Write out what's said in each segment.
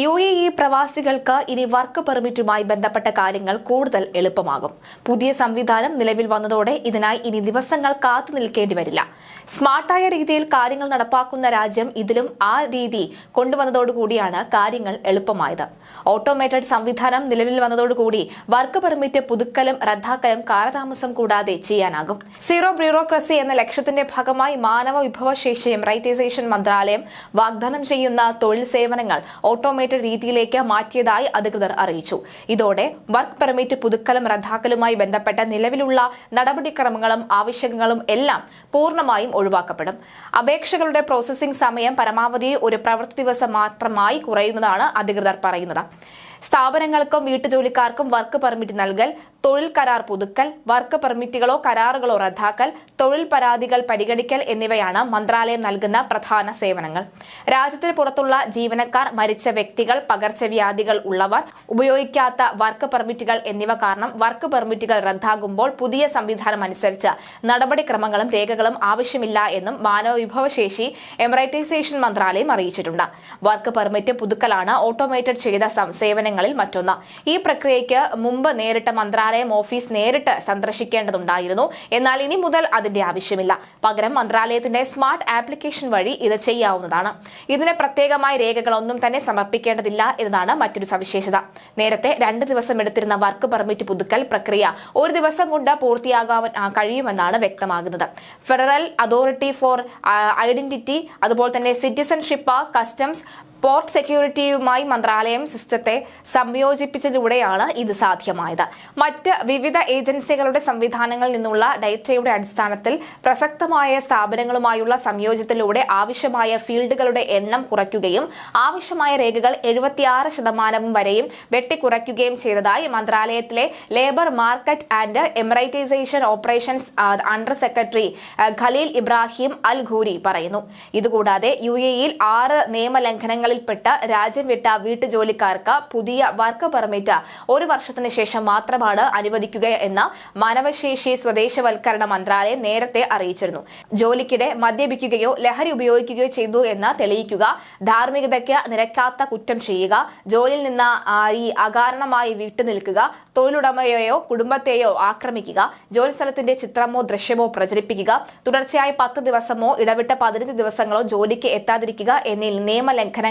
U A E പ്രവാസികൾക്ക് ഇനി work പെർമിറ്റുമായി ബന്ധപ്പെട്ട കാര്യങ്ങൾ കൂടുതൽ എളുപ്പമാകും. പുതിയ സംവിധാനം നിലവിൽ വന്നതോടെ ഇതിനായി ഇനി ദിവസങ്ങൾ കാത്തു നിൽക്കേണ്ടി വരില്ല. സ്മാർട്ടായ രീതിയിൽ കാര്യങ്ങൾ നടപ്പാക്കുന്ന രാജ്യം ഇതിലും ആ രീതി കൊണ്ടുവന്നതോടുകൂടിയാണ് കാര്യങ്ങൾ എളുപ്പമായത്. ഓട്ടോമേറ്റഡ് സംവിധാനം നിലവിൽ വന്നതോടുകൂടി വർക്ക് പെർമിറ്റ് പുതുക്കലും റദ്ദാക്കലും കാലതാമസം കൂടാതെ ചെയ്യാനാകും. സീറോ ബ്യൂറോക്രസി എന്ന ലക്ഷ്യത്തിന്റെ ഭാഗമായി മാനവ വിഭവശേഷിയും റൈറ്റൈസേഷൻ മന്ത്രാലയം വാഗ്ദാനം ചെയ്യുന്ന തൊഴിൽ സേവനങ്ങൾ ഓട്ടോമേറ്റഡ് രീതിയിലേക്ക് മാറ്റിയതായി അധികൃതർ അറിയിച്ചു. ഇതോടെ വർക്ക് പെർമിറ്റ് പുതുക്കലും റദ്ദാക്കലുമായി ബന്ധപ്പെട്ട നിലവിലുള്ള നടപടിക്രമങ്ങളും ആവശ്യങ്ങളും എല്ലാം പൂർണമായും ഒഴിവാക്കപ്പെടും. അപേക്ഷകളുടെ പ്രോസസ്സിംഗ് സമയം പരമാവധി ഒരു പ്രവൃത്തി ദിവസം മാത്രമായി കുറയുന്നതാണ് അധികൃതർ പറയുന്നത്. സ്ഥാപനങ്ങൾക്കും വീട്ടുജോലിക്കാർക്കും വർക്ക് പെർമിറ്റ് നൽകൽ തൊഴിൽ കരാർ പുതുക്കൽ വർക്ക് പെർമിറ്റുകളോ കരാറുകളോ റദ്ദാക്കൽ തൊഴിൽ പരാതികൾ പരിഗണിക്കൽ എന്നിവയാണ് മന്ത്രാലയം നൽകുന്ന പ്രധാന സേവനങ്ങൾ. രാജ്യത്തിന് പുറത്തുള്ള ജീവനക്കാർ മരിച്ച വ്യക്തികൾ പകർച്ചവ്യാധികൾ ഉള്ളവർ ഉപയോഗിക്കാത്ത വർക്ക് പെർമിറ്റുകൾ എന്നിവ കാരണം വർക്ക് പെർമിറ്റുകൾ റദ്ദാകുമ്പോൾ പുതിയ സംവിധാനം അനുസരിച്ച് നടപടിക്രമങ്ങളും രേഖകളും ആവശ്യമില്ല എന്നും മാനവ വിഭവശേഷി എമറൈറ്റൈസേഷൻ മന്ത്രാലയം അറിയിച്ചിട്ടുണ്ട്. വർക്ക് പെർമിറ്റ് പുതുക്കലാണ് ഓട്ടോമേറ്റഡ് ചെയ്ത സേവനങ്ങളിൽ മറ്റൊന്ന്. ഈ പ്രക്രിയയ്ക്ക് മുമ്പ് നേരിട്ട് മന്ത്രാലയം ഓഫീസ് നേരിട്ട് സന്ദർശിക്കേണ്ടതുണ്ടായിരുന്നു. എന്നാൽ ഇനി മുതൽ അതിന്റെ ആവശ്യമില്ല. പകരം മന്ത്രാലയത്തിന്റെ സ്മാർട്ട് ആപ്ലിക്കേഷൻ വഴി ഇത് ചെയ്യാവുന്നതാണ്. ഇതിന് പ്രത്യേകമായ രേഖകളൊന്നും തന്നെ സമർപ്പിക്കേണ്ടതില്ല എന്നതാണ് മറ്റൊരു സവിശേഷത. നേരത്തെ രണ്ട് ദിവസം എടുത്തിരുന്ന വർക്ക് പെർമിറ്റ് പുതുക്കൽ പ്രക്രിയ ഒരു ദിവസം കൊണ്ട് പൂർത്തിയാകാൻ കഴിയുമെന്നാണ് വ്യക്തമാകുന്നത്. ഫെഡറൽ അതോറിറ്റി ഫോർ ഐഡന്റിറ്റി അതുപോലെ തന്നെ സിറ്റിസൺഷിപ്പ് കസ്റ്റംസ് പോർട്ട് സെക്യൂരിറ്റിയുമായി മന്ത്രാലയം സിസ്റ്റത്തെ സംയോജിപ്പിച്ചതിലൂടെയാണ് ഇത് സാധ്യമായത്. മറ്റ് വിവിധ ഏജൻസികളുടെ സംവിധാനങ്ങളിൽ നിന്നുള്ള ഡേറ്റയുടെ അടിസ്ഥാനത്തിൽ പ്രസക്തമായ സ്ഥാപനങ്ങളുമായുള്ള സംയോജനത്തിലൂടെ ആവശ്യമായ ഫീൽഡുകളുടെ എണ്ണം കുറയ്ക്കുകയും ആവശ്യമായ രേഖകൾ എഴുപത്തിയാറ് ശതമാനവും വരെയും വെട്ടിക്കുറയ്ക്കുകയും ചെയ്തതായി മന്ത്രാലയത്തിലെ labour market and Emiratisation operations under secretary Khalil Ibrahim Al Khoori പറയുന്നു. ഇതുകൂടാതെ യു എയിൽ ആറ് നിയമലംഘനങ്ങളിൽപ്പെട്ട രാജ്യം വിട്ട വീട്ടുജോലിക്കാർക്ക് പുതിയ വർക്ക് പെർമിറ്റ് ഒരു വർഷത്തിന് ശേഷം മാത്രമാണ് അനുവദിക്കുക എന്ന മാനവശേഷി സ്വദേശവൽക്കരണ മന്ത്രാലയം നേരത്തെ അറിയിച്ചിരുന്നു. ജോലിക്കിടെ മദ്യപിക്കുകയോ ലഹരി ഉപയോഗിക്കുകയോ ചെയ്തു എന്ന് തെളിയിക്കുക ധാർമ്മികതയ്ക്ക് നിരക്കാത്ത കുറ്റം ചെയ്യുക ജോലിയിൽ നിന്ന് ഈ അകാരണമായി വിട്ടുനിൽക്കുക തൊഴിലുടമയെയോ കുടുംബത്തെയോ ആക്രമിക്കുക ജോലിസ്ഥലത്തിന്റെ ചിത്രമോ ദൃശ്യമോ പ്രചരിപ്പിക്കുക തുടർച്ചയായി പത്ത് ദിവസമോ ഇടവിട്ട പതിനഞ്ച് ദിവസങ്ങളോ ജോലിക്ക് എത്താതിരിക്കുക എന്നീ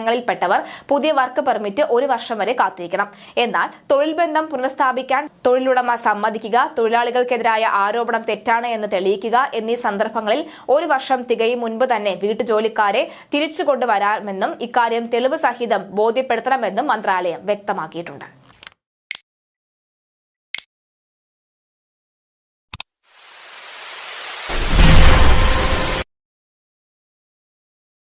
നിയമലംഘനങ്ങളിൽപ്പെട്ടവർ പുതിയ വർക്ക് പെർമിറ്റ് ഒരു വർഷം വരെ കാത്തിരിക്കണം. എന്നാൽ തൊഴിൽ ബന്ധം പുനഃസ്ഥാപിക്കാൻ തൊഴിലുടമ സമ്മതിക്കുക തൊഴിലാളികൾക്കെതിരായ ആരോപണം തെറ്റാണ് എന്ന് തെളിയിക്കുക എന്നീ സന്ദർഭങ്ങളിൽ ഒരു വർഷം തികയും മുൻപ് തന്നെ വീട്ടുജോലിക്കാരെ തിരിച്ചു കൊണ്ടുവരാമെന്നും ഇക്കാര്യം തെളിവ് സഹിതം ബോധ്യപ്പെടുത്തണമെന്നും മന്ത്രാലയം വ്യക്തമാക്കിയിട്ടുണ്ട്.